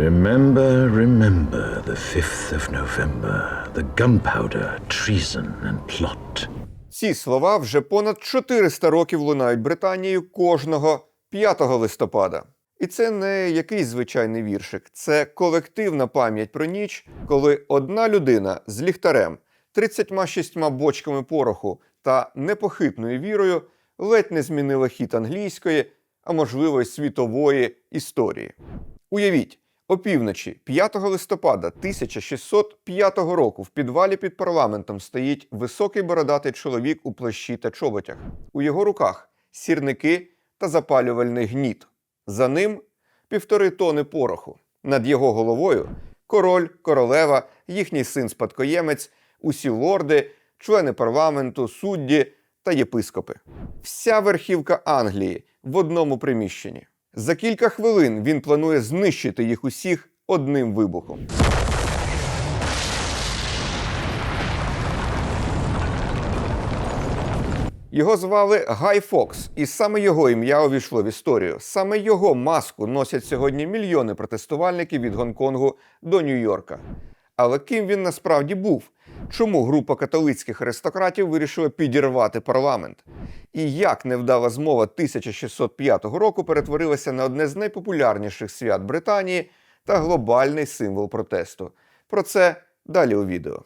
Remember, remember the 5th of November, the gunpowder, treason and plot. Ці слова вже понад 400 років лунають Британією кожного 5 листопада. І це не якийсь звичайний віршик, це колективна пам'ять про ніч, коли одна людина з ліхтарем, 36 бочками пороху та непохитною вірою ледь не змінила хід англійської, а можливо й світової історії. Уявіть, опівночі 5 листопада 1605 року в підвалі під парламентом стоїть високий бородатий чоловік у плащі та чоботях. У його руках сірники та запалювальний гніт. За ним півтори тони пороху. Над його головою король, королева, їхній син-спадкоємець, усі лорди, члени парламенту, судді та єпископи. Вся верхівка Англії в одному приміщенні. За кілька хвилин він планує знищити їх усіх одним вибухом. Його звали Гай Фокс, і саме його ім'я увійшло в історію. Саме його маску носять сьогодні мільйони протестувальників від Гонконгу до Нью-Йорка. Але ким він насправді був? Чому група католицьких аристократів вирішила підірвати парламент? І як невдала змова 1605 року перетворилася на одне з найпопулярніших свят Британії та глобальний символ протесту? Про це далі у відео.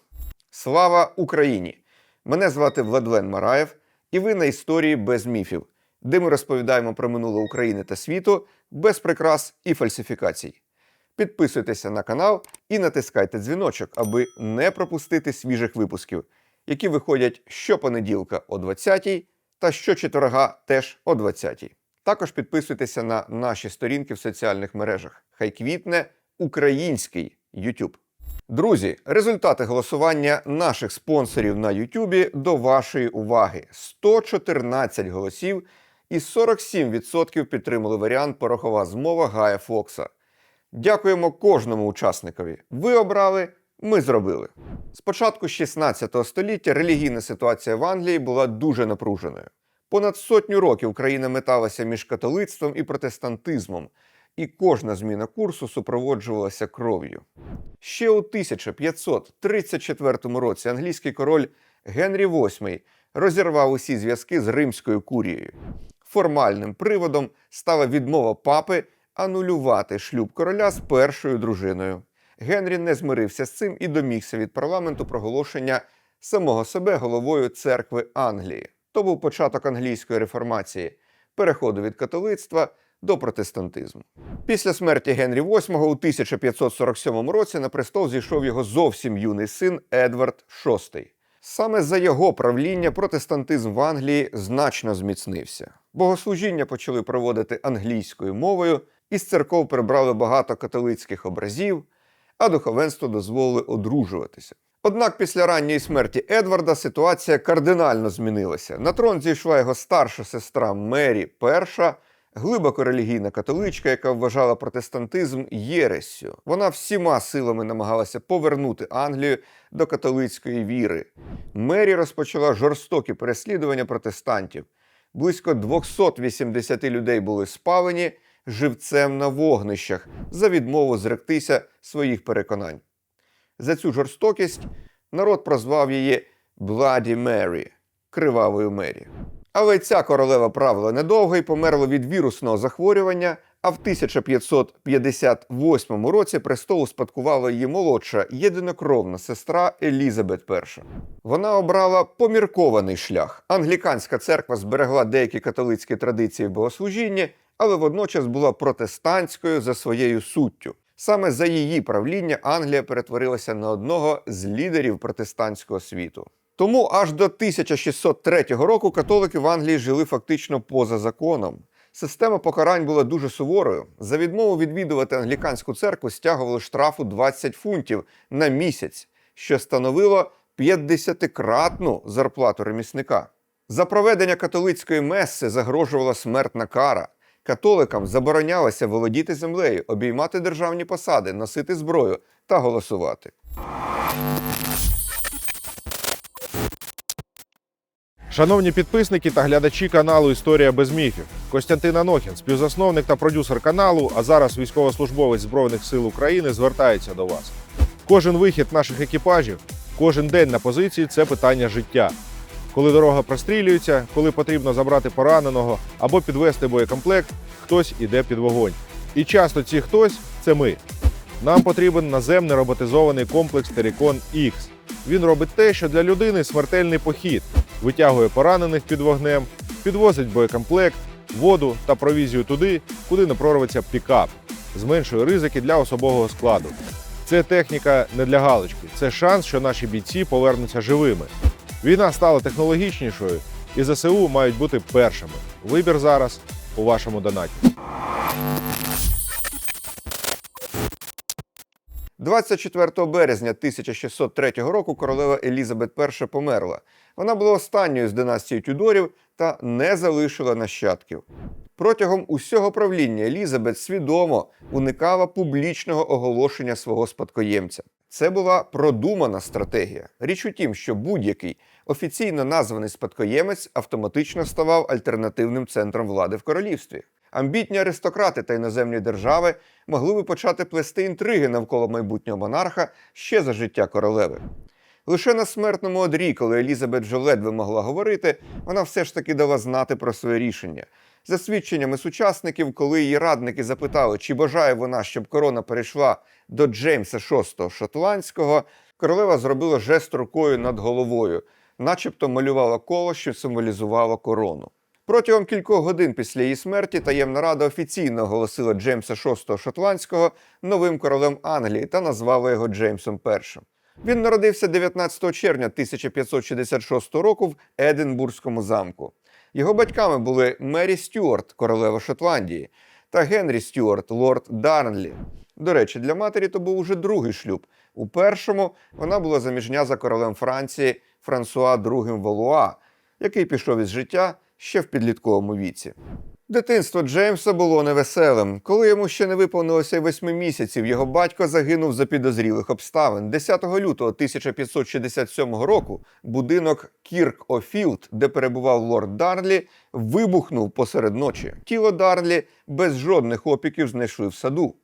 Слава Україні! Мене звати Владлен Мараєв, і ви на історії без міфів, де ми розповідаємо про минуле України та світу без прикрас і фальсифікацій. Підписуйтеся на канал і натискайте дзвіночок, аби не пропустити свіжих випусків, які виходять щопонеділка о 20 та щочетверга теж о 20 Також підписуйтеся на наші сторінки в соціальних мережах. Хай квітне український YouTube. Друзі, результати голосування наших спонсорів на Ютубі до вашої уваги: 114 голосів і 47% підтримали варіант порохова змова Гая Фокса. Дякуємо кожному учасникові. Ви обрали, ми зробили. З початку 16 століття релігійна ситуація в Англії була дуже напруженою. Понад сотню років країна металася між католицтвом і протестантизмом, і кожна зміна курсу супроводжувалася кров'ю. Ще у 1534 році англійський король Генрі VIII розірвав усі зв'язки з римською курією. Формальним приводом стала відмова папи анулювати шлюб короля з першою дружиною. Генрі не змирився з цим і домігся від парламенту проголошення самого себе головою церкви Англії. То був початок англійської реформації, переходу від католицтва до протестантизму. Після смерті Генрі VIII у 1547 році на престол зійшов його зовсім юний син Едвард VI. Саме за його правління протестантизм в Англії значно зміцнився. Богослужіння почали проводити англійською мовою, із церков прибрали багато католицьких образів, а духовенство дозволили одружуватися. Однак після ранньої смерті Едварда ситуація кардинально змінилася. На трон зійшла його старша сестра Мері І, глибоко релігійна католичка, яка вважала протестантизм єрессю. Вона всіма силами намагалася повернути Англію до католицької віри. Мері розпочала жорстокі переслідування протестантів. Близько 280 людей були спалені живцем на вогнищах за відмову зректися своїх переконань. За цю жорстокість народ прозвав її Bloody Mary кривавою Мері. Але ця королева правила недовго і померла від вірусного захворювання, а в 1558 році престол успадкувала її молодша єдинокровна сестра Елізабет І. Вона обрала поміркований шлях. Англіканська церква зберегла деякі католицькі традиції в богослужінні, але водночас була протестантською за своєю суттю. Саме за її правління Англія перетворилася на одного з лідерів протестантського світу. Тому аж до 1603 року католики в Англії жили фактично поза законом. Система покарань була дуже суворою. За відмову відвідувати англіканську церкву стягували штрафу 20 фунтів на місяць, що становило 50-кратну зарплату ремісника. За проведення католицької меси загрожувала смертна кара. Католикам заборонялося володіти землею, обіймати державні посади, носити зброю та голосувати. Шановні підписники та глядачі каналу Історія без міфів. Костянтин Анохін, співзасновник та продюсер каналу, а зараз військовослужбовець Збройних сил України, звертається до вас. Кожен вихід наших екіпажів, кожен день на позиції це питання життя. Коли дорога прострілюється, коли потрібно забрати пораненого або підвести боєкомплект, хтось іде під вогонь. І часто ці хтось це ми. Нам потрібен наземний роботизований комплекс Терікон X. Він робить те, що для людини смертельний похід, витягує поранених під вогнем, підвозить боєкомплект, воду та провізію туди, куди не прорветься пікап, зменшує ризики для особового складу. Це техніка не для галочки, це шанс, що наші бійці повернуться живими. Війна стала технологічнішою, і ЗСУ мають бути першими. Вибір зараз у вашому донаті. 24 березня 1603 року королева Елізабет І померла. Вона була останньою з династії Тюдорів та не залишила нащадків. Протягом усього правління Елізабет свідомо уникала публічного оголошення свого спадкоємця. Це була продумана стратегія. Річ у тім, що будь-який офіційно названий спадкоємець автоматично ставав альтернативним центром влади в королівстві. Амбітні аристократи та іноземні держави могли би почати плести інтриги навколо майбутнього монарха ще за життя королеви. Лише на смертному одрі, коли Елізабет вже ледве могла говорити, вона все ж таки дала знати про своє рішення. За свідченнями сучасників, коли її радники запитали, чи бажає вона, щоб корона перейшла до Джеймса VI Шотландського, королева зробила жест рукою над головою, начебто малювала коло, що символізувало корону. Протягом кількох годин після її смерті таємна рада офіційно оголосила Джеймса VI Шотландського новим королем Англії та назвала його Джеймсом І. Він народився 19 червня 1566 року в Единбурзькому замку. Його батьками були Мері Стюарт, королева Шотландії, та Генрі Стюарт, лорд Дарнлі. До речі, для матері то був уже другий шлюб. У першому вона була заміжня за королем Франції Франсуа II Валуа, який пішов із життя ще в підлітковому віці. Дитинство Джеймса було невеселим. Коли йому ще не виповнилося восьми місяців, його батько загинув за підозрілих обставин. 10 лютого 1567 року будинок Кірк Офілд, де перебував лорд Дарлі, вибухнув посеред ночі. Тіло Дарлі без жодних опіків знайшли в саду.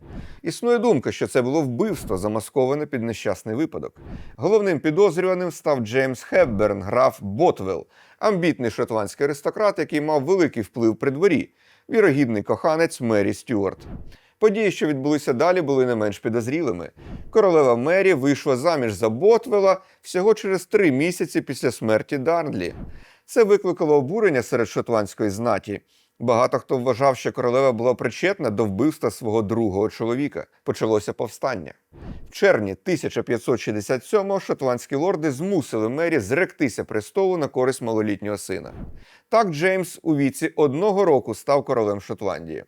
Існує думка, що це було вбивство, замасковане під нещасний випадок. Головним підозрюваним став Джеймс Хепберн, граф Ботвелл, амбітний шотландський аристократ, який мав великий вплив при дворі, вірогідний коханець Мері Стюарт. Події, що відбулися далі, були не менш підозрілими. Королева Мері вийшла заміж за Ботвела всього через три місяці після смерті Дарнлі. Це викликало обурення серед шотландської знаті. Багато хто вважав, що королева була причетна до вбивства свого другого чоловіка. Почалося повстання. В червні 1567-го шотландські лорди змусили Мері зректися престолу на користь малолітнього сина. Так Джеймс у віці одного року став королем Шотландії.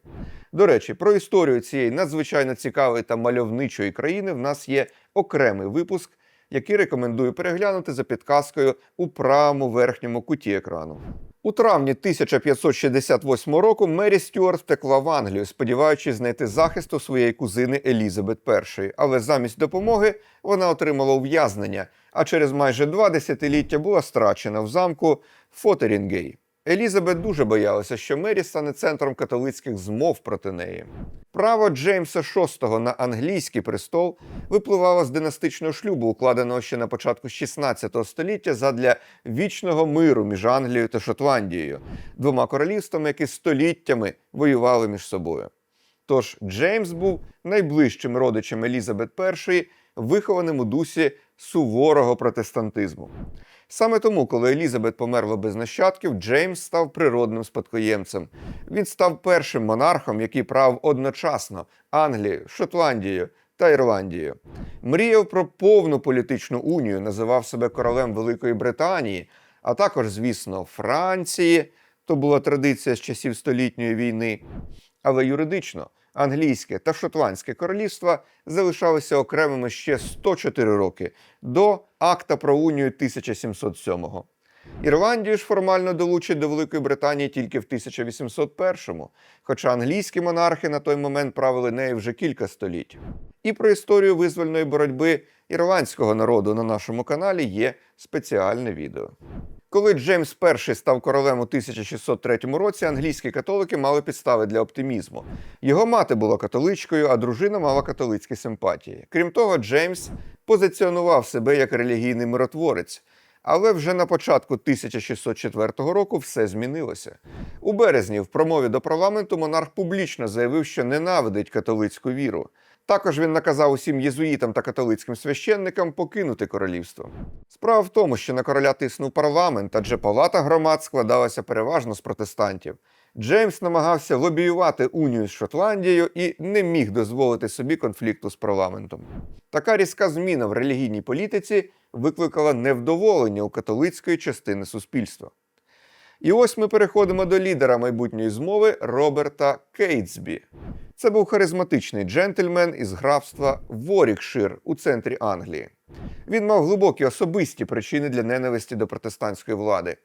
До речі, про історію цієї надзвичайно цікавої та мальовничої країни в нас є окремий випуск, який рекомендую переглянути за підказкою у правому верхньому куті екрану. У травні 1568 року Мері Стюарт втекла в Англію, сподіваючись знайти захист у своєї кузини Елізабет І, але замість допомоги вона отримала ув'язнення, а через майже два десятиліття була страчена в замку Фотерінгей. Елізабет дуже боялася, що Мері стане центром католицьких змов проти неї. Право Джеймса VI на англійський престол випливало з династичного шлюбу, укладеного ще на початку 16 століття задля вічного миру між Англією та Шотландією, двома королівствами, які століттями воювали між собою. Тож Джеймс був найближчим родичем Елізабет І, вихованим у дусі суворого протестантизму. Саме тому, коли Елізабет померла без нащадків, Джеймс став природним спадкоємцем. Він став першим монархом, який правив одночасно Англією, Шотландією та Ірландією. Мріяв про повну політичну унію, називав себе королем Великої Британії, а також, звісно, Франції. То була традиція з часів столітньої війни. Але юридично англійське та шотландське королівства залишалися окремими ще 104 роки до акта про унію 1707-го. Ірландію ж формально долучать до Великої Британії тільки в 1801-му, хоча англійські монархи на той момент правили нею вже кілька століть. І про історію визвольної боротьби ірландського народу на нашому каналі є спеціальне відео. Коли Джеймс І став королем у 1603 році, англійські католики мали підстави для оптимізму. Його мати була католичкою, а дружина мала католицькі симпатії. Крім того, Джеймс позиціонував себе як релігійний миротворець. Але вже на початку 1604 року все змінилося. У березні в промові до парламенту монарх публічно заявив, що ненавидить католицьку віру. Також він наказав усім єзуїтам та католицьким священникам покинути королівство. Справа в тому, що на короля тиснув парламент, адже палата громад складалася переважно з протестантів. Джеймс намагався лобіювати унію з Шотландією і не міг дозволити собі конфлікту з парламентом. Така різка зміна в релігійній політиці викликала невдоволення у католицької частини суспільства. І ось ми переходимо до лідера майбутньої змови Роберта Кейтсбі. Це був харизматичний джентльмен із графства Ворікшир у центрі Англії. Він мав глибокі особисті причини для ненависті до протестантської влади.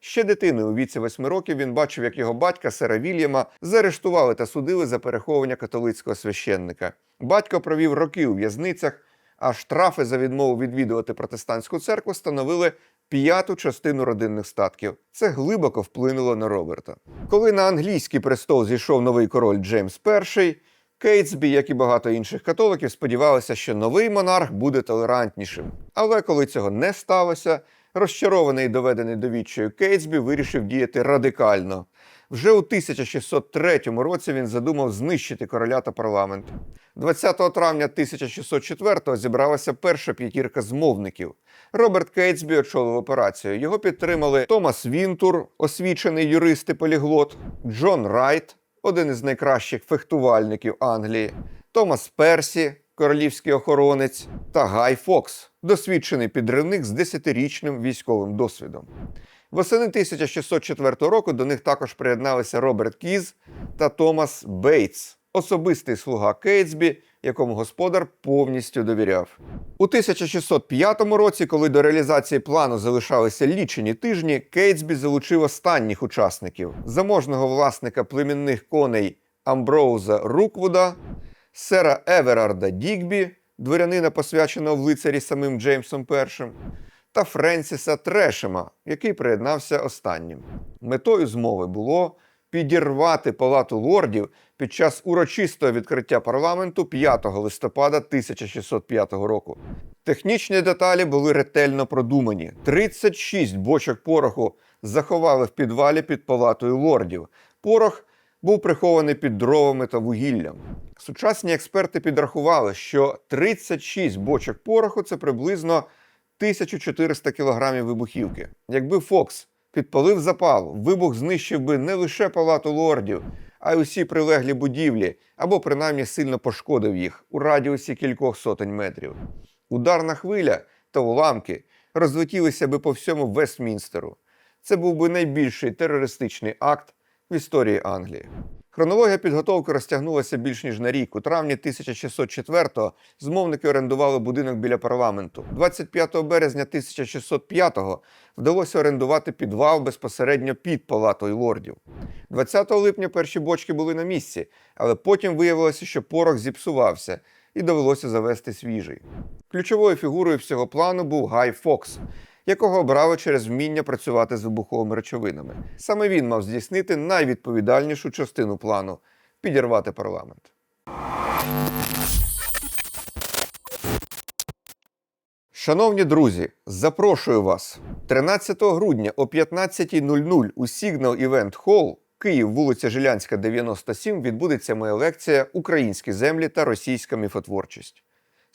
Ще дитиною у віці восьми років він бачив, як його батька Сера Вільяма заарештували та судили за переховування католицького священника. Батько провів роки у в'язницях, а штрафи за відмову відвідувати протестантську церкву становили п'яту частину родинних статків. Це глибоко вплинуло на Роберта. Коли на англійський престол зійшов новий король Джеймс І, Кейтсбі, як і багато інших католиків, сподівалися, що новий монарх буде толерантнішим. Але коли цього не сталося, розчарований і доведений до відчаю Кейтсбі вирішив діяти радикально. Вже у 1603 році він задумав знищити короля та парламент. 20 травня 1604-го зібралася перша п'ятірка змовників. Роберт Кейтсбі очолив операцію. Його підтримали Томас Вінтур, освічений юрист і поліглот, Джон Райт, один із найкращих фехтувальників Англії, Томас Персі, королівський охоронець, та Гай Фокс, досвідчений підривник з 10-річним військовим досвідом. Восени 1604 року до них також приєдналися Роберт Кіз та Томас Бейтс, особистий слуга Кейтсбі, якому господар повністю довіряв. У 1605 році, коли до реалізації плану залишалися лічені тижні, Кейтсбі залучив останніх учасників заможного власника племінних коней Амброуза Руквуда, сера Еверарда Дігбі, дворянина, посвяченого в лицарі самим Джеймсом І, та Френсіса Трешема, який приєднався останнім. Метою змови було підірвати палату лордів під час урочистого відкриття парламенту 5 листопада 1605 року. Технічні деталі були ретельно продумані. 36 бочок пороху заховали в підвалі під палатою лордів. Порох був прихований під дровами та вугіллям. Сучасні експерти підрахували, що 36 бочок пороху це приблизно 1400 кілограмів вибухівки. Якби Фокс підпалив запал, вибух знищив би не лише палату лордів, а й усі прилеглі будівлі, або принаймні сильно пошкодив їх у радіусі кількох сотень метрів. Ударна хвиля та уламки розлетілися би по всьому Вестмінстеру. Це був би найбільший терористичний акт в історії Англії. Хронологія підготовки розтягнулася більш ніж на рік. У травні 1604-го змовники орендували будинок біля парламенту. 25 березня 1605-го вдалося орендувати підвал безпосередньо під палатою лордів. 20 липня перші бочки були на місці, але потім виявилося, що порох зіпсувався і довелося завести свіжий. Ключовою фігурою всього плану був Гай Фокс, якого обрали через вміння працювати з вибуховими речовинами. Саме він мав здійснити найвідповідальнішу частину плану підірвати парламент. Шановні друзі, запрошую вас 13 грудня о 15.00 у Signal Event Hall, Київ, вулиця Жилянська, 97, відбудеться моя лекція Українські землі та російська міфотворчість.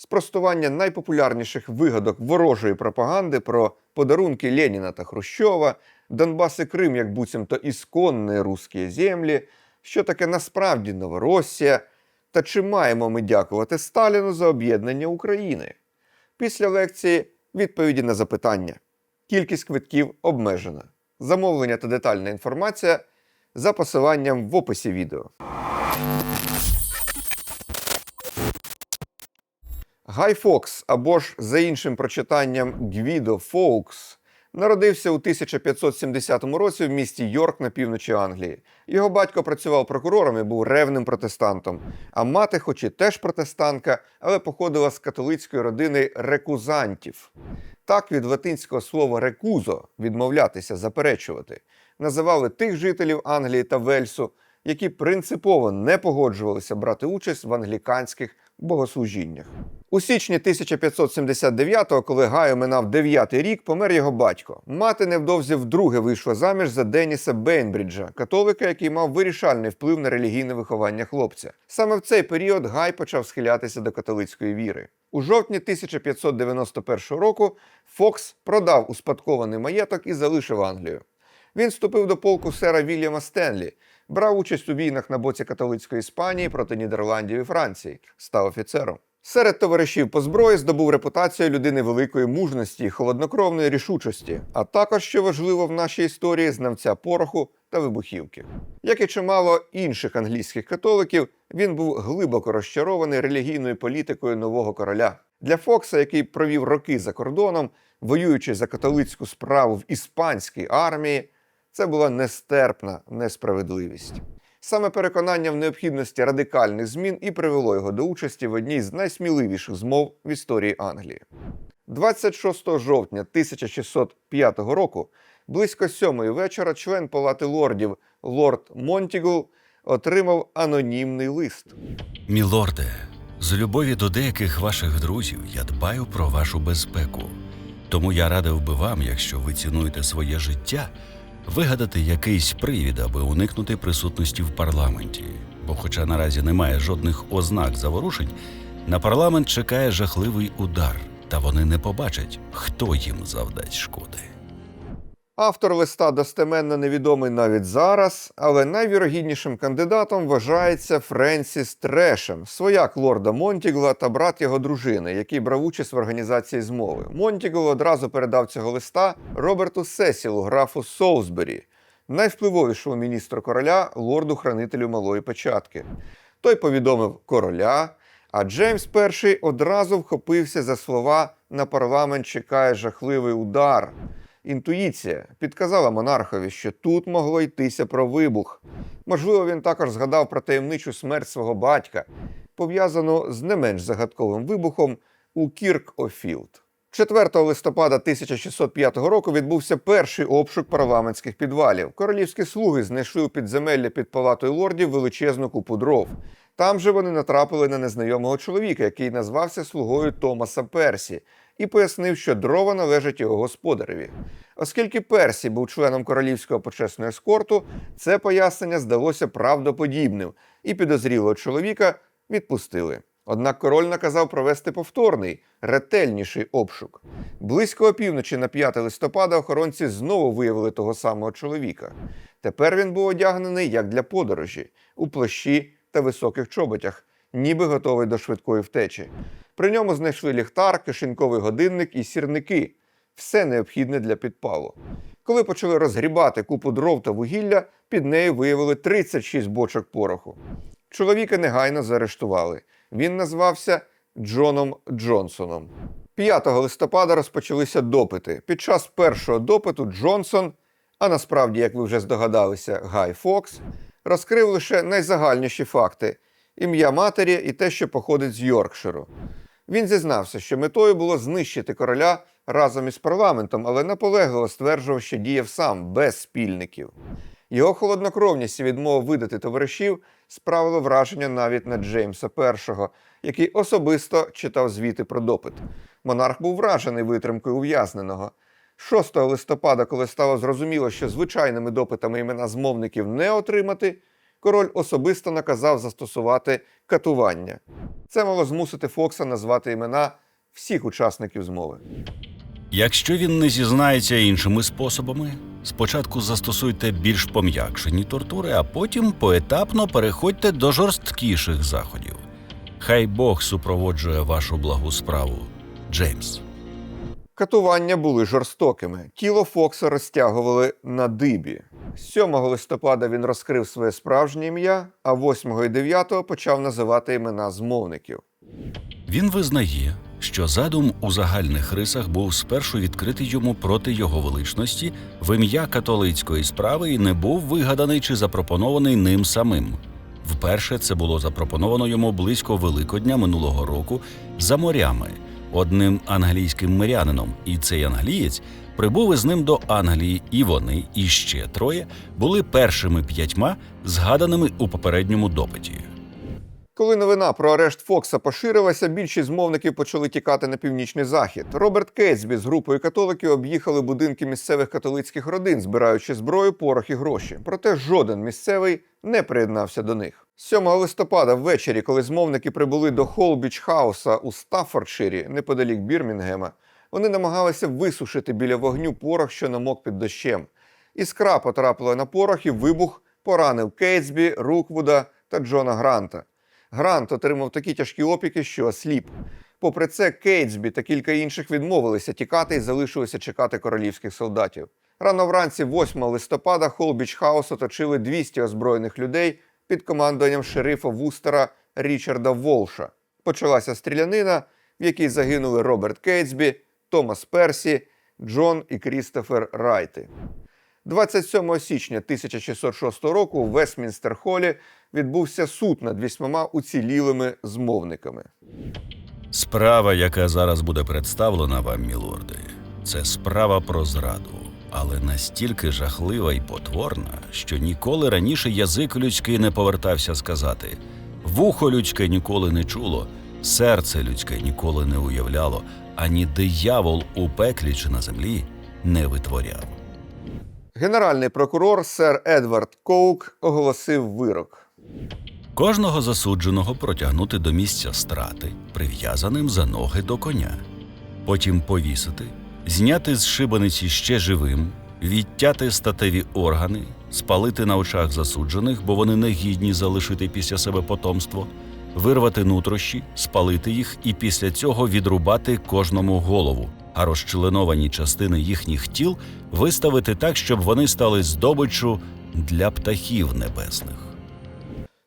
Спростування найпопулярніших вигадок ворожої пропаганди про подарунки Леніна та Хрущова, Донбас і Крим як буцімто ісконні русські землі, що таке насправді Новоросія, та чи маємо ми дякувати Сталіну за об'єднання України. Після лекції відповіді на запитання. Кількість квитків обмежена. Замовлення та детальна інформація за посиланням в описі відео. Гай Фокс, або ж за іншим прочитанням Гвідо Фоукс, народився у 1570 році в місті Йорк на півночі Англії. Його батько працював прокурором і був ревним протестантом. А мати, хоч і теж протестантка, але походила з католицької родини рекузантів. Так від латинського слова рекузо відмовлятися, заперечувати, називали тих жителів Англії та Вельсу, які принципово не погоджувалися брати участь в англіканських богослужіннях. У січні 1579-го, коли Гаю минав дев'ятий рік, помер його батько. Мати невдовзі вдруге вийшла заміж за Деніса Бейнбріджа, католика, який мав вирішальний вплив на релігійне виховання хлопця. Саме в цей період Гай почав схилятися до католицької віри. У жовтні 1591 року Фокс продав успадкований маєток і залишив Англію. Він вступив до полку сера Вільяма Стенлі, брав участь у війнах на боці католицької Іспанії проти Нідерландів і Франції, став офіцером. Серед товаришів по зброї здобув репутацію людини великої мужності і холоднокровної рішучості, а також, що важливо в нашій історії, знавця пороху та вибухівки. Як і чимало інших англійських католиків, він був глибоко розчарований релігійною політикою нового короля. Для Фокса, який провів роки за кордоном, воюючи за католицьку справу в іспанській армії, це була нестерпна несправедливість. Саме переконання в необхідності радикальних змін і привело його до участі в одній з найсміливіших змов в історії Англії. 26 жовтня 1605 року, близько сьомої вечора, член Палати лордів лорд Монтігл отримав анонімний лист. Мілорде, з любові до деяких ваших друзів я дбаю про вашу безпеку. Тому я радив би вам, якщо ви цінуєте своє життя, вигадати якийсь привід, аби уникнути присутності в парламенті. Бо, хоча наразі немає жодних ознак заворушень, на парламент чекає жахливий удар, та вони не побачать, хто їм завдасть шкоди. Автор листа достеменно невідомий навіть зараз, але найвірогіднішим кандидатом вважається Френсіс Трешем, свояк лорда Монтігла та брат його дружини, який брав участь в організації змови. Монтігл одразу передав цього листа Роберту Сесілу, графу Солсбері, найвпливовішому міністру короля, лорду-хранителю малої печатки. Той повідомив короля, а Джеймс І одразу вхопився за слова на парламент чекає жахливий удар. Інтуїція підказала монархові, що тут могло йтися про вибух. Можливо, він також згадав про таємничу смерть свого батька, пов'язану з не менш загадковим вибухом у Кірк-Офілд. 4 листопада 1605 року відбувся перший обшук парламентських підвалів. Королівські слуги знайшли у підземелля під палатою лордів величезну купу дров. Там же вони натрапили на незнайомого чоловіка, який назвався слугою Томаса Персі, і пояснив, що дрова належать його господареві. Оскільки Персі був членом королівського почесного ескорту, це пояснення здалося правдоподібним, і підозрілого чоловіка відпустили. Однак король наказав провести повторний, ретельніший обшук. Близько опівночі на 5 листопада охоронці знову виявили того самого чоловіка. Тепер він був одягнений як для подорожі, у плащі та високих чоботях, ніби готовий до швидкої втечі. При ньому знайшли ліхтар, кишеньковий годинник і сірники все необхідне для підпалу. Коли почали розгрібати купу дров та вугілля, під нею виявили 36 бочок пороху. Чоловіка негайно заарештували. Він назвався Джоном Джонсоном. 5 листопада розпочалися допити. Під час першого допиту Джонсон, а насправді, як ви вже здогадалися, Гай Фокс, розкрив лише найзагальніші факти: ім'я матері і те, що походить з Йоркширу. Він зізнався, що метою було знищити короля разом із парламентом, але наполегливо стверджував, що діяв сам без спільників. Його холоднокровність і відмова видати товаришів справили враження навіть на Джеймса І, який особисто читав звіти про допит. Монарх був вражений витримкою ув'язненого. 6 листопада, коли стало зрозуміло, що звичайними допитами імена змовників не отримати, король особисто наказав застосувати катування. Це мало змусити Фокса назвати імена всіх учасників змови. Якщо він не зізнається іншими способами, спочатку застосуйте більш пом'якшені тортури, а потім поетапно переходьте до жорсткіших заходів. Хай Бог супроводжує вашу благу справу, Джеймс. Катування були жорстокими. Тіло Фокса розтягували на дибі. 7 листопада він розкрив своє справжнє ім'я, а 8 і 9 почав називати імена змовників. Він визнає, що задум у загальних рисах був спершу відкритий йому проти його величності в ім'я католицької справи і не був вигаданий чи запропонований ним самим. Вперше це було запропоновано йому близько Великодня минулого року за морями, одним англійським мирянином, і цей англієць прибув із ним до Англії, і вони, і ще троє, були першими п'ятьма, згаданими у попередньому допиті. Коли новина про арешт Фокса поширилася, більшість змовників почали тікати на північний захід. Роберт Кейтсбі з групою католиків об'їхали будинки місцевих католицьких родин, збираючи зброю, порох і гроші. Проте жоден місцевий не приєднався до них. 7 листопада ввечері, коли змовники прибули до Холбіч Хауса у Стаффордширі, неподалік Бірмінгема, вони намагалися висушити біля вогню порох, що намок під дощем. Іскра потрапила на порох і вибух поранив Кейтсбі, Руквуда та Джона Гранта. Грант отримав такі тяжкі опіки, що осліп. Попри це, Кейтсбі та кілька інших відмовилися тікати і залишилися чекати королівських солдатів. Рано вранці, 8 листопада, Холбіч Хаус оточили 200 озброєних людей під командуванням шерифа Вустера Річарда Волша. Почалася стрілянина, в якій загинули Роберт Кейтсбі, Томас Персі, Джон і Крістофер Райти. 27 січня 1606 року у Вестмінстер-холі відбувся суд над вісьмома уцілілими змовниками. Справа, яка зараз буде представлена вам, мілорди, це справа про зраду, але настільки жахлива і потворна, що ніколи раніше язик людський не повертався сказати, вухо людське ніколи не чуло, серце людське ніколи не уявляло, ані диявол у пеклі чи на землі не витворяв. Генеральний прокурор сер Едвард Коук оголосив вирок. Кожного засудженого протягнути до місця страти, прив'язаним за ноги до коня, потім повісити, зняти з шибениці ще живим, відтяти статеві органи, спалити на очах засуджених, бо вони не гідні залишити після себе потомство, вирвати нутрощі, спалити їх і після цього відрубати кожному голову, а розчленовані частини їхніх тіл виставити так, щоб вони стали здобиччю для птахів небесних.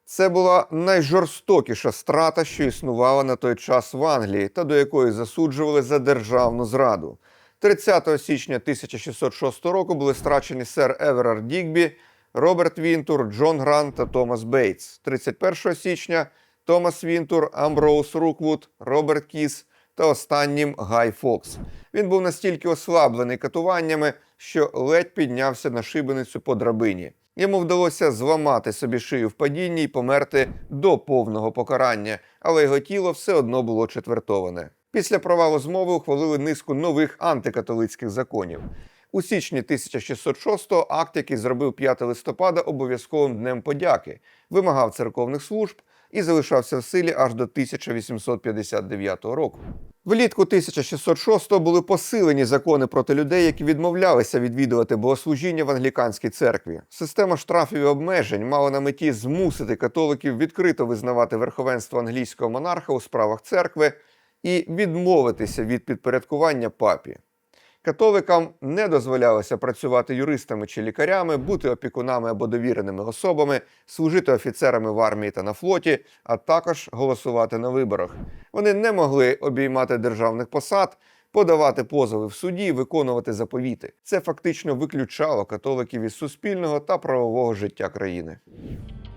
Це була найжорстокіша страта, що існувала на той час в Англії та до якої засуджували за державну зраду. 30 січня 1606 року були страчені сер Еверард Дігбі, Роберт Вінтур, Джон Грант та Томас Бейтс. 31 січня Томас Вінтур, Амброуз Руквуд, Роберт Кіс та останнім Гай Фокс. Він був настільки ослаблений катуваннями, що ледь піднявся на шибеницю по драбині. Йому вдалося зламати собі шию в падінні і померти до повного покарання, але його тіло все одно було четвертоване. Після провалу змови ухвалили низку нових антикатолицьких законів. У січні 1606-го акт, який зробив 5 листопада обов'язковим днем подяки, вимагав церковних служб і залишався в силі аж до 1859 року. Влітку 1606-го були посилені закони проти людей, які відмовлялися відвідувати богослужіння в англіканській церкві. Система штрафів і обмежень мала на меті змусити католиків відкрито визнавати верховенство англійського монарха у справах церкви і відмовитися від підпорядкування папі. Католикам не дозволялося працювати юристами чи лікарями, бути опікунами або довіреними особами, служити офіцерами в армії та на флоті, а також голосувати на виборах. Вони не могли обіймати державних посад, подавати позови в суді, виконувати заповіти. Це фактично виключало католиків із суспільного та правового життя країни.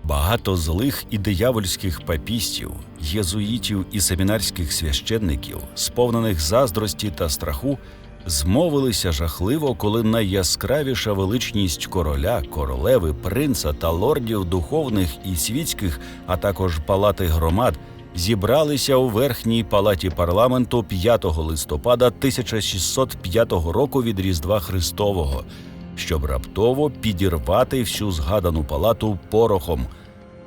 Багато злих і диявольських папістів, єзуїтів і семінарських священників, сповнених заздрості та страху, змовилися жахливо, коли найяскравіша величність короля, королеви, принца та лордів духовних і світських, а також палати громад, зібралися у верхній палаті парламенту 5 листопада 1605 року від Різдва Христового, щоб раптово підірвати всю згадану палату порохом.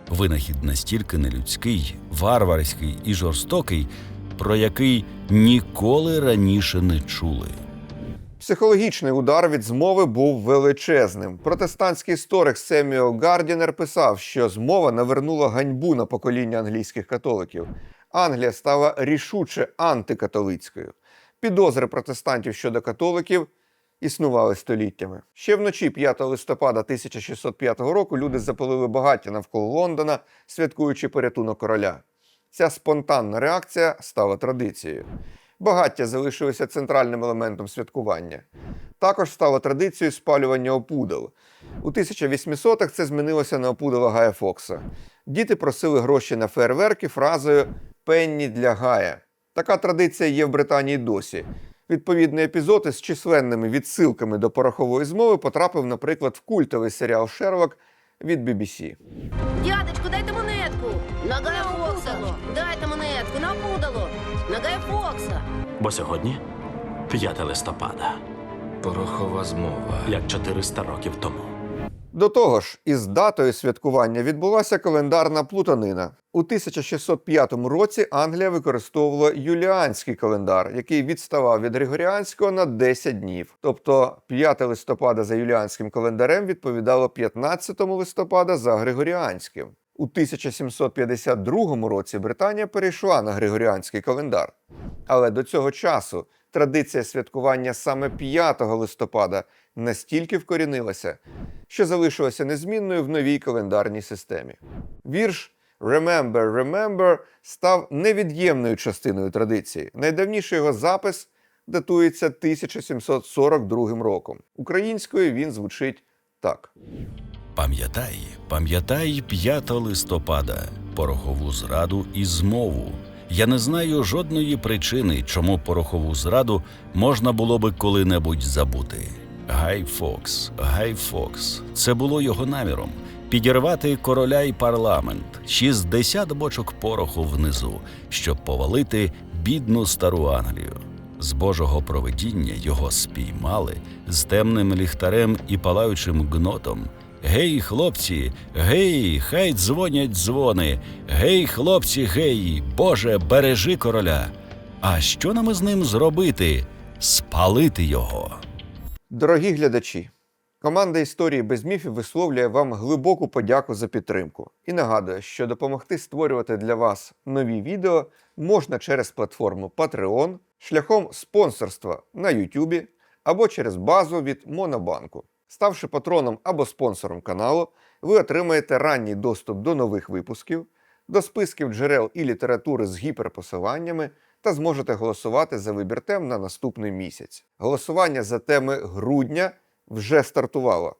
Винахід настільки нелюдський, варварський і жорстокий, про який ніколи раніше не чули. Психологічний удар від змови був величезним. Протестантський історик Семіо Гардінер писав, що змова навернула ганьбу на покоління англійських католиків. Англія стала рішуче антикатолицькою. Підозри протестантів щодо католиків існували століттями. Ще вночі 5 листопада 1605 року люди запалили багаття навколо Лондона, святкуючи порятунок короля. Ця спонтанна реакція стала традицією. Багаття залишилося центральним елементом святкування. Також стало традицією спалювання опудал. У 1800-х це змінилося на опудала Гая Фокса. Діти просили гроші на фейерверки фразою Пенні для Гая. Така традиція є в Британії досі. Відповідний епізод із численними відсилками до порохової змови потрапив, наприклад, в культовий серіал Шерлок від BBC. Дядечку, дайте монетку. Нагая Фокса. Дайте монетку, напудало. Нагая Фокса. Бо сьогодні 5 листопада, Порохова змова. як 400 років тому. До того ж, із датою святкування відбулася календарна плутанина. У 1605 році Англія використовувала юліанський календар, який відставав від григоріанського на 10 днів. Тобто 5 листопада за юліанським календарем відповідало 15 листопада за григоріанським. У 1752 році Британія перейшла на григоріанський календар. Але до цього часу традиція святкування саме 5 листопада настільки вкорінилася, що залишилася незмінною в новій календарній системі. Вірш Remember, Remember став невід'ємною частиною традиції. Найдавніший його запис датується 1742 роком. Українською він звучить так. Пам'ятай, пам'ятай 5 листопада, порохову зраду і змову. Я не знаю жодної причини, чому порохову зраду можна було би коли-небудь забути. Гай Фокс, Гай Фокс. Це було його наміром підірвати короля й парламент, 60 бочок пороху внизу, щоб повалити бідну стару Англію. З Божого провидіння його спіймали з темним ліхтарем і палаючим гнотом. Гей, хлопці, гей, хай дзвонять дзвони. Гей, хлопці, гей, Боже, бережи короля. А що нам із ним зробити? Спалити його. Дорогі глядачі, команда історії без міфів висловлює вам глибоку подяку за підтримку і нагадує, що допомогти створювати для вас нові відео можна через платформу Patreon, шляхом спонсорства на YouTube або через базу від Монобанку. Ставши патроном або спонсором каналу, ви отримаєте ранній доступ до нових випусків, до списків джерел і літератури з гіперпосиланнями та зможете голосувати за вибір тем на наступний місяць. Голосування за теми грудня вже стартувало.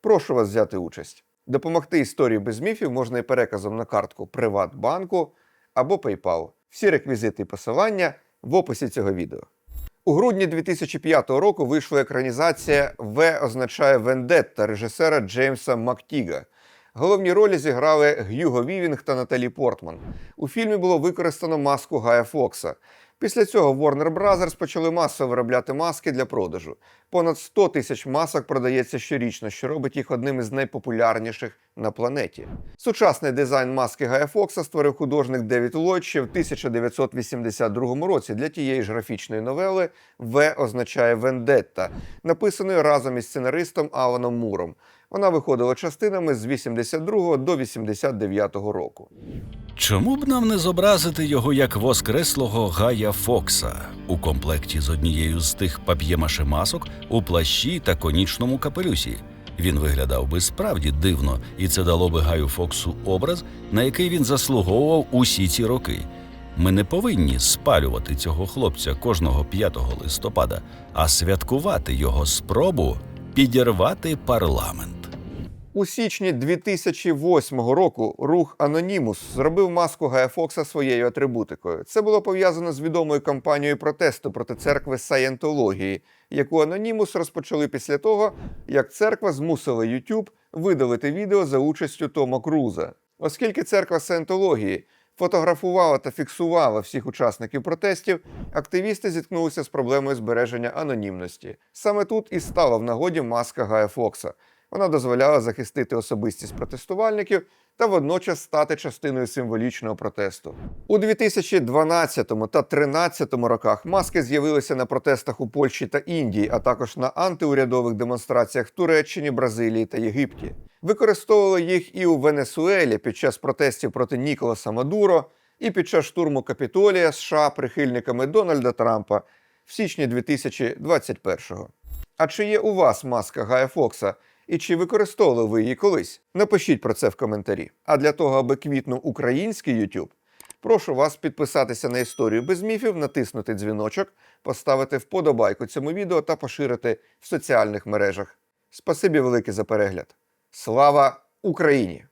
Прошу вас взяти участь. Допомогти історії без міфів можна і переказом на картку Приватбанку або PayPal. Всі реквізити і посилання в описі цього відео. У грудні 2005 року вийшла екранізація В означає Вендетта режисера Джеймса Мактіга. Головні ролі зіграли Г'юго Вівінг та Наталі Портман. У фільмі було використано маску Гая Фокса. Після цього Warner Bros. почали масово виробляти маски для продажу. Понад 100 тисяч масок продається щорічно, що робить їх одним із найпопулярніших на планеті. Сучасний дизайн маски Гая Фокса створив художник Девід Ллойд ще в 1982 році для тієї ж графічної новели В означає Вендетта, написаної разом із сценаристом Аланом Муром. Вона виходила частинами з 82 до 89 року. Чому б нам не зобразити його як воскреслого Гая Фокса у комплекті з однією з тих пап'ємаше масок у плащі та конічному капелюсі? Він виглядав би справді дивно, і це дало би Гаю Фоксу образ, на який він заслуговував усі ці роки. Ми не повинні спалювати цього хлопця кожного 5 листопада, а святкувати його спробу підірвати парламент. У січні 2008 року рух Анонімус зробив маску Гая Фокса своєю атрибутикою. Це було пов'язано з відомою кампанією протесту проти церкви Саєнтології, яку Анонімус розпочали після того, як церква змусила YouTube видалити відео за участю Тома Круза. Оскільки церква Саєнтології фотографувала та фіксувала всіх учасників протестів, активісти зіткнулися з проблемою збереження анонімності. Саме тут і стала в нагоді маска Гая Фокса. Вона дозволяла захистити особистість протестувальників та водночас стати частиною символічного протесту. У 2012 та 2013 роках маски з'явилися на протестах у Польщі та Індії, а також на антиурядових демонстраціях в Туреччині, Бразилії та Єгипті. Використовували їх і у Венесуелі під час протестів проти Ніколаса Мадуро, і під час штурму Капітолія США прихильниками Дональда Трампа в січні 2021-го. А чи є у вас маска Гая Фокса? І чи використовували ви її колись? Напишіть про це в коментарі. А для того, аби квітнув український YouTube, прошу вас підписатися на історію без міфів, натиснути дзвіночок, поставити вподобайку цьому відео та поширити в соціальних мережах. Спасибі велике за перегляд. Слава Україні!